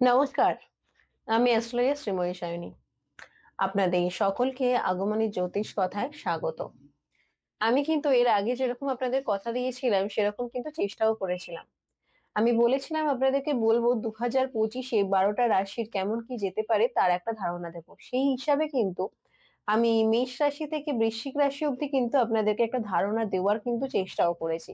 নমস্কার। আমি অ্যাস্ট্রোলজার শ্রীময়ী সায়নী আপনাদের সকলকে আগমনী জ্যোতিষ কথায় স্বাগত। আমি কিন্তু এর আগে যেরকম আপনাদের কথা দিয়েছিলাম, সেরকম কিন্তু চেষ্টাও করেছিলাম। আমি বলেছিলাম আপনাদেরকে বলব দু হাজার পঁচিশে বারোটা রাশির কেমন কি যেতে পারে তার একটা ধারণা দেবো। সেই হিসাবে কিন্তু আমি মেষ রাশি থেকে বৃশ্চিক রাশি অব্দি কিন্তু আপনাদেরকে একটা ধারণা দেওয়ার কিন্তু চেষ্টাও করেছি।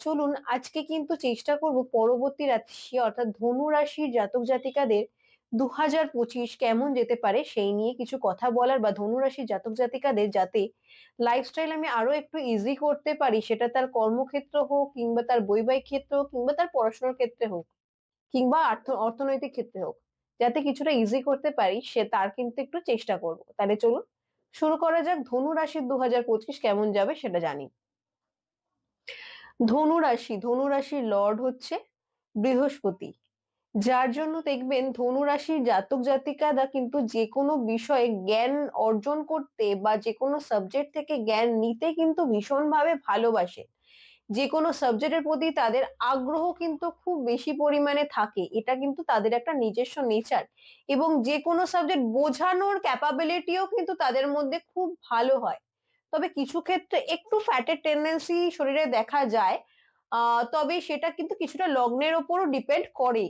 চলুন আজকে কিন্তু চেষ্টা করব পরবর্তী রাশি অর্থাৎ ধনু রাশির জাতক জাতিকাদের দু হাজার পঁচিশ কেমন যেতে পারে সেই নিয়ে কিছু কথা বলার বা ধনু রাশির জাতক জাতিকাদের যাতে লাইফস্টাইল আমি আরও একটু ইজি করতে পারি, সেটা তার কর্মক্ষেত্র হোক কিংবা তার বৈবাহিক ক্ষেত্র হোক কিংবা তার পড়াশোনার ক্ষেত্রে হোক কিংবা অর্থনৈতিক ক্ষেত্রে হোক, যাতে কিছুটা ইজি করতে পারি সে তার কিন্তু একটু চেষ্টা করব। তাহলে চলুন শুরু করা যাক ধনু রাশির দু হাজার পঁচিশ কেমন যাবে সেটা জানি। ধনু রাশি ধনু রাশির লর্ড হচ্ছে বৃহস্পতি। যার জন্য দেখবেন ধনু রাশির জাতক জাতিকারা কিন্তু যে কোনো বিষয়ে জ্ঞান অর্জন করতে বা যে কোনো সাবজেক্ট থেকে জ্ঞান নিতে কিন্তু ভীষণভাবে ভালোবাসে। যে কোনো সাবজেক্টের প্রতি তাদের আগ্রহ কিন্তু খুব বেশি পরিমাণে থাকে। এটা কিন্তু তাদের একটা নিজস্ব নেচার এবং যে কোনো সাবজেক্ট বোঝানোর ক্যাপাবিলিটিও কিন্তু তাদের মধ্যে খুব ভালো হয়। তবে কিছু ক্ষেত্রে একটু ফ্যাটের টেন্ডেন্সি শরীরে দেখা যায় তবে সেটা কিন্তু কিছুটা লগ্নের ওপরও ডিপেন্ড করে।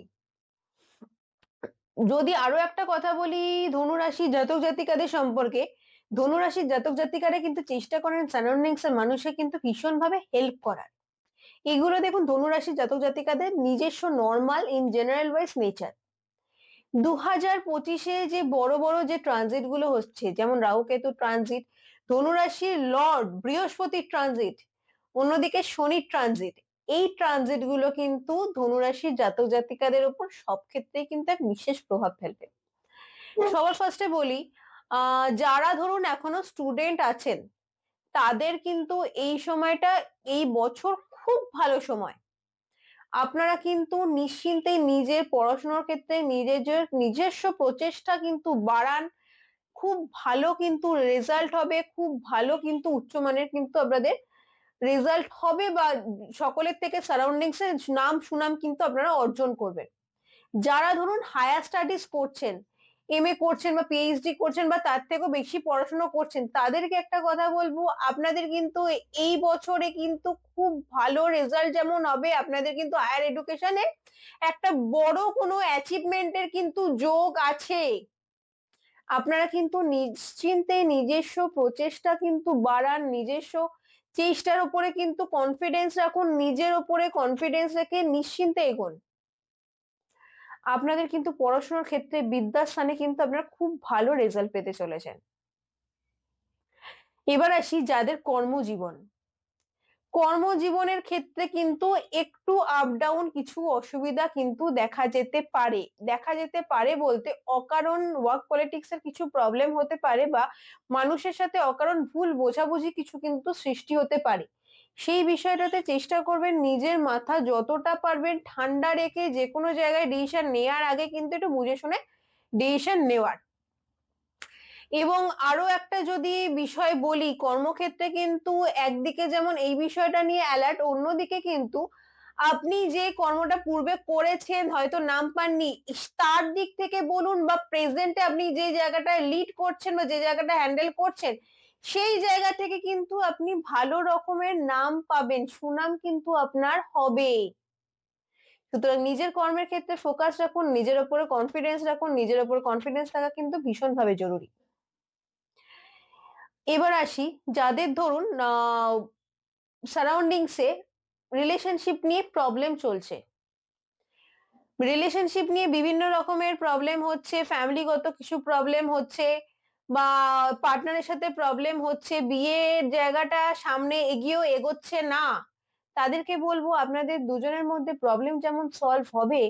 যদি আরও একটা কথা বলি ধনুরাশি জাতক জাতিকাদের সম্পর্কে ধনুরাশির জাতক জাতিকারা কিন্তু চেষ্টা করেন সারাউন্ডিংস এর মানুষকে কিন্তু ভীষণ ভাবে হেল্প করার। এগুলো দেখুন ধনুরাশির জাতক জাতিকাদের নিজস্ব normal in general wise nature দু হাজার পঁচিশে যে বড় বড় যে ট্রানজিটগুলো হচ্ছে, যেমন রাহু কেতু ট্রানজিট ধনুরাশির লর্ড বৃহস্পতির ট্রানজিট, অন্যদিকে শনির ট্রানজিট। এই ট্রানজিটগুলো কিন্তু ধনুরাশির জাতক জাতিকাদের উপর সব ক্ষেত্রেই কিন্তু এক বিশেষ প্রভাব ফেলবে। সবার ফার্স্টে বলি যারা ধরুন এখনও স্টুডেন্ট আছেন, তাদের কিন্তু এই সময়টা, এই বছর খুব ভালো সময়। আপনারা কিন্তু নিশ্চিন্তে নিজের পড়াশোনার ক্ষেত্রে নিজের নিজস্ব প্রচেষ্টা কিন্তু বাড়ান খুব ভালো কিন্তু রেজাল্ট হবে, খুব ভালো কিন্তু উচ্চমানের কিন্তু আপনাদের রেজাল্ট হবে বা সকলের থেকে সারাউন্ডিংস এর নাম সুনাম কিন্তু আপনারা অর্জন করবেন। যারা ধরুন হায়ার স্টাডিজ করছেন এম এ করছেন বা পিএইচডি করছেন বা তার থেকেও বেশি পড়াশোনা করছেন, তাদেরকে একটা কথা বলব, আপনাদের কিন্তু এই বছরে কিন্তু খুব ভালো রেজাল্ট যেমন হবে, আপনাদের কিন্তু হায়ার এডুকেশনে একটা বড় কোনো অ্যাচিভমেন্টের কিন্তু যোগ আছে। আপনারা কিন্তু নিশ্চিন্তে নিজস্ব প্রচেষ্টা কিন্তু বাড়ান, নিজস্ব চেষ্টার উপরে কিন্তু কনফিডেন্স রাখুন, নিজের উপরে কনফিডেন্স রেখে নিশ্চিন্তে এগোন। আপনাদের কিন্তু পড়াশোনার ক্ষেত্রে বিদ্যার স্থানে কিন্তু আপনারা খুব ভালো রেজাল্ট পেতে চলেছেন। এবার আসি যাদের কর্মজীবন। কর্মজীবনের ক্ষেত্রে কিন্তু একটু আপ ডাউন কিছু অসুবিধা কিন্তু দেখা যেতে পারে। দেখা যেতে পারে বলতে অকারণ ওয়ার্ক পলিটিক্স এর কিছু প্রবলেম হতে পারে বা মানুষের সাথে অকারণ ভুল বোঝাবুঝি কিছু কিন্তু সৃষ্টি হতে পারে। সেই বিষয়টাতে চেষ্টা করবেন নিজের মাথা যতটা পারবেন ঠান্ডা রেখে যে কোনো জায়গায় ডিসিশন নেওয়ার আগে কিন্তু একটু বুঝে শুনে ডিসিশন নেওয়ার। এবং আরও একটা যদি বিষয় বলি, কর্মক্ষেত্রে কিন্তু একদিকে যেমন এই বিষয়টা নিয়ে অ্যালার্ট অন্যদিকে কিন্তু আপনি যে কর্মটা পূর্বে করেছেন, হয়তো নাম পাননি তার দিক থেকে বলুন বা প্রেজেন্টে আপনি যে জায়গাটায় লিড করছেন বা যে জায়গাটা হ্যান্ডেল করছেন, সেই জায়গা থেকে কিন্তু আপনি ভালো রকমের নাম পাবেন, সুনাম কিন্তু আপনার হবে। সুতরাং নিজের কর্মের ক্ষেত্রে ফোকাস রাখুন, নিজের উপরে কনফিডেন্স রাখুন, নিজের উপর কনফিডেন্স থাকা কিন্তু ভীষণভাবে জরুরি। এবার আসি যাদের ধরুন সারাউন্ডিংসে রিলেশনশিপ নিয়ে প্রবলেম চলছে। রিলেশনশিপ নিয়ে বিভিন্ন রকমের প্রবলেম হচ্ছে ফ্যামিলিগত কিছু প্রবলেম হচ্ছে বা পার্টনারের সাথে প্রবলেম হচ্ছে, বিয়ের জায়গাটা সামনে এগিয়েও এগোচ্ছে না। তাদেরকে বলব আপনাদের দুজনের মধ্যে প্রবলেম যেমন সলভ হবে,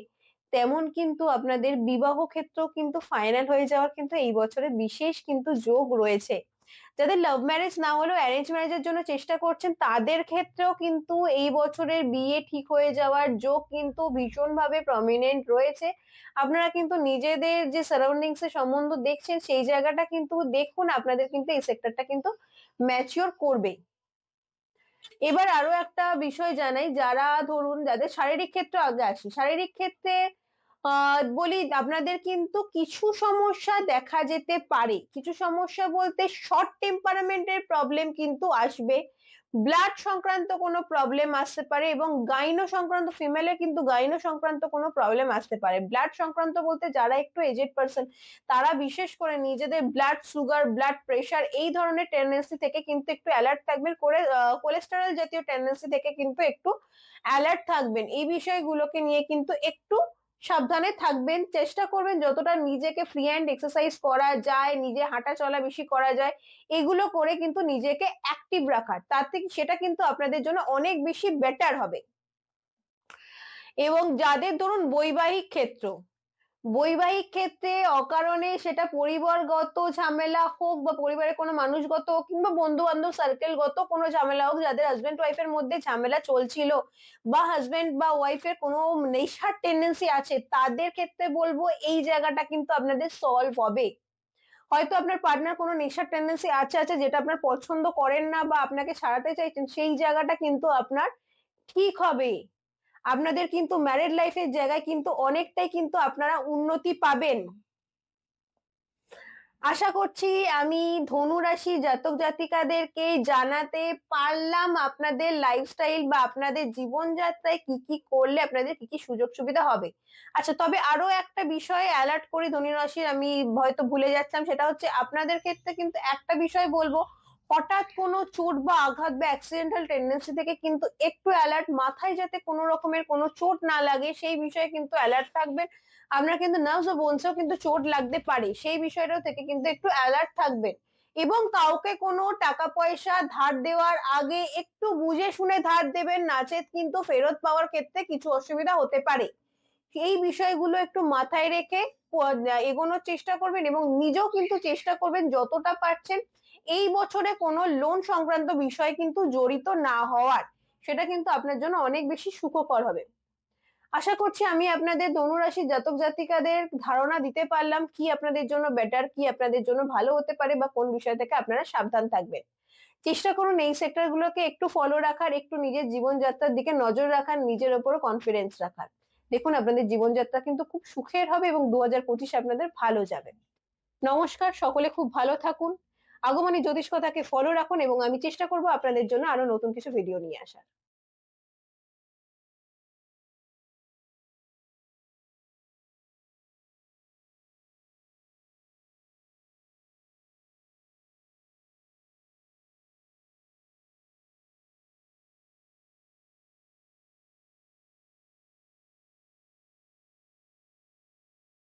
তেমন কিন্তু আপনাদের বিবাহ ক্ষেত্র কিন্তু ফাইনাল হয়ে যাওয়ার কিন্তু এই বছরে বিশেষ কিন্তু যোগ রয়েছে। যাদের লাভ ম্যারেজ না হলেও অ্যারেঞ্জ ম্যারেজের জন্য চেষ্টা করছেন, তাদের ক্ষেত্রেও কিন্তু এই বছরের বিয়ে ঠিক হয়ে যাওয়ার যোগ কিন্তু ভীষণভাবে প্রমিনেন্ট রয়েছে। আপনারা কিন্তু নিজেদের যে সারাউন্ডিংস এর সম্বন্ধ দেখছেন, সেই জায়গাটা কিন্তু দেখুন, আপনাদের কিন্তু এই সেক্টরটা কিন্তু ম্যাচিওর করবে এবার আরও একটা বিষয় জানাই, যারা ধরুন, যাদের শারীরিক ক্ষেত্রে আগে আসি, শারীরিক ক্ষেত্রে বলি আপনাদের কিন্তু কিছু সমস্যা দেখা যেতে পারে। কিছু সমস্যা বলতে শর্ট টেম্পারামেন্টের প্রবলেম কিন্তু আসবে। ব্লাড সংক্রান্ত কোনো প্রবলেম আসতে পারে এবং গাইনো সংক্রান্ত ফিমেলে কিন্তু গাইনো সংক্রান্ত কোনো প্রবলেম আসতে পারে। ব্লাড সংক্রান্ত বলতে যারা একটু এজেড পার্সন তারা বিশেষ করে নিজেদের ব্লাড সুগার ব্লাড প্রেশার এই ধরনের টেন্ডেন্সি থেকে কিন্তু একটু অ্যালার্ট থাকবেন। করে কোলেস্টেরল জাতীয় টেন্ডেন্সি থেকে কিন্তু একটু অ্যালার্ট থাকবেন। এই বিষয়গুলোকে নিয়ে কিন্তু একটু সাবধানে থাকবেন, চেষ্টা করবেন যতটা নিজেকে ফ্রি হ্যান্ড এক্সারসাইজ করা যায়, নিজে হাঁটা চলা বেশি করা যায়, এগুলো করে কিন্তু নিজেকে অ্যাক্টিভ রাখার। তার থেকে সেটা কিন্তু আপনাদের জন্য অনেক বেশি বেটার হবে। এবং যাদের ধরুন বৈবাহিক ক্ষেত্র বৈবাহিক ক্ষেত্রে অকারণে সেটা পরিবারগত ঝামেলা হোক বা পরিবারের কোনো মানুষগত হোক কিংবা বন্ধু বান্ধব সার্কেলগত কোনো ঝামেলা হোক, যাদের হাজবেন্ড ওয়াইফের মধ্যে ঝামেলা চলছিল বা হাজবেন্ড বা ওয়াইফের কোনো নেশার টেন্ডেন্সি আছে, তাদের ক্ষেত্রে বলব এই জায়গাটা কিন্তু আপনাদের সলভ হবে। হয়তো আপনার পার্টনার কোনো নেশার টেন্ডেন্সি আছে আছে, যেটা আপনার পছন্দ করেন না বা আপনাকে ছাড়াতে চাইছেন, সেই জায়গাটা কিন্তু আপনার ঠিক হবে। আপনাদের কিন্তু ম্যারেড লাইফের জায়গায় কিন্তু অনেকটাই কিন্তু আপনারা উন্নতি পাবেন। আশা করছি আমি ধনু রাশি জাতক জাতিকাদেরকে জানাতে পারলাম আপনাদের লাইফস্টাইল বা আপনাদের জীবনযাত্রায় কি কি করলে আপনাদের কি কি সুযোগ সুবিধা হবে। আচ্ছা তবে আরও একটা বিষয়ে অ্যালার্ট করি ধনু রাশির আমি হয়তো ভুলে যাচ্ছিলাম, সেটা হচ্ছে আপনাদের ক্ষেত্রে কিন্তু একটা বিষয় বলব হঠাৎ কোনো চোট বা আঘাত বা অ্যাক্সিডেন্টাল টেন্ডেন্সি থেকে কিন্তু একটু অ্যালার্ট মাথায় যাতে কোনো রকমের কোনো চোট না লাগে, সেই বিষয়ে কিন্তু অ্যালার্ট থাকবেন। আপনার কিন্তু নার্ভস ও বোনসেও কিন্তু চোট লাগতে পারে, সেই বিষয়টাও থেকে কিন্তু একটু অ্যালার্ট থাকবেন। এবং কাউকে কোনো টাকা পয়সা ধার দেওয়ার আগে একটু বুঝে শুনে ধার দেবেন নাচেত কিন্তু ফেরত পাওয়ার ক্ষেত্রে কিছু অসুবিধা হতে পারে। এই বিষয়গুলো একটু মাথায় রেখে এগোনোর চেষ্টা করবেন এবং নিজেও কিন্তু চেষ্টা করবেন যতটা পারছেন এই বছরে কোনো লোন সংক্রান্ত বিষয় কিন্তু জড়িত না হওয়ার, সেটা কিন্তু আপনার জন্য অনেক বেশি সুখকর হবে। আশা করছি আমি আপনাদের ধনুরাশির জাতক জাতিকাদের ধারণা দিতে পারলাম, কি আপনাদের জন্য বেটার কি আপনাদের জন্য ভালো হতে পারে বা কোন বিষয় থেকে আপনারা সাবধান থাকবেন। চেষ্টা করুন এই সেক্টর গুলোকে একটু ফলো রাখার, একটু নিজের জীবনযাত্রার দিকে নজর রাখার, নিজের ওপর কনফিডেন্স রাখার। দেখুন আপনাদের জীবনযাত্রা কিন্তু খুব সুখের হবে এবং দু হাজার পঁচিশ আপনাদের ভালো যাবে। নমস্কার, সকলে খুব ভালো থাকুন। আগমনী জ্যোতিষ কথাকে ফলো রাখুন এবং আমি চেষ্টা করব আপনাদের জন্য আরও নতুন কিছু ভিডিও নিয়ে আসার।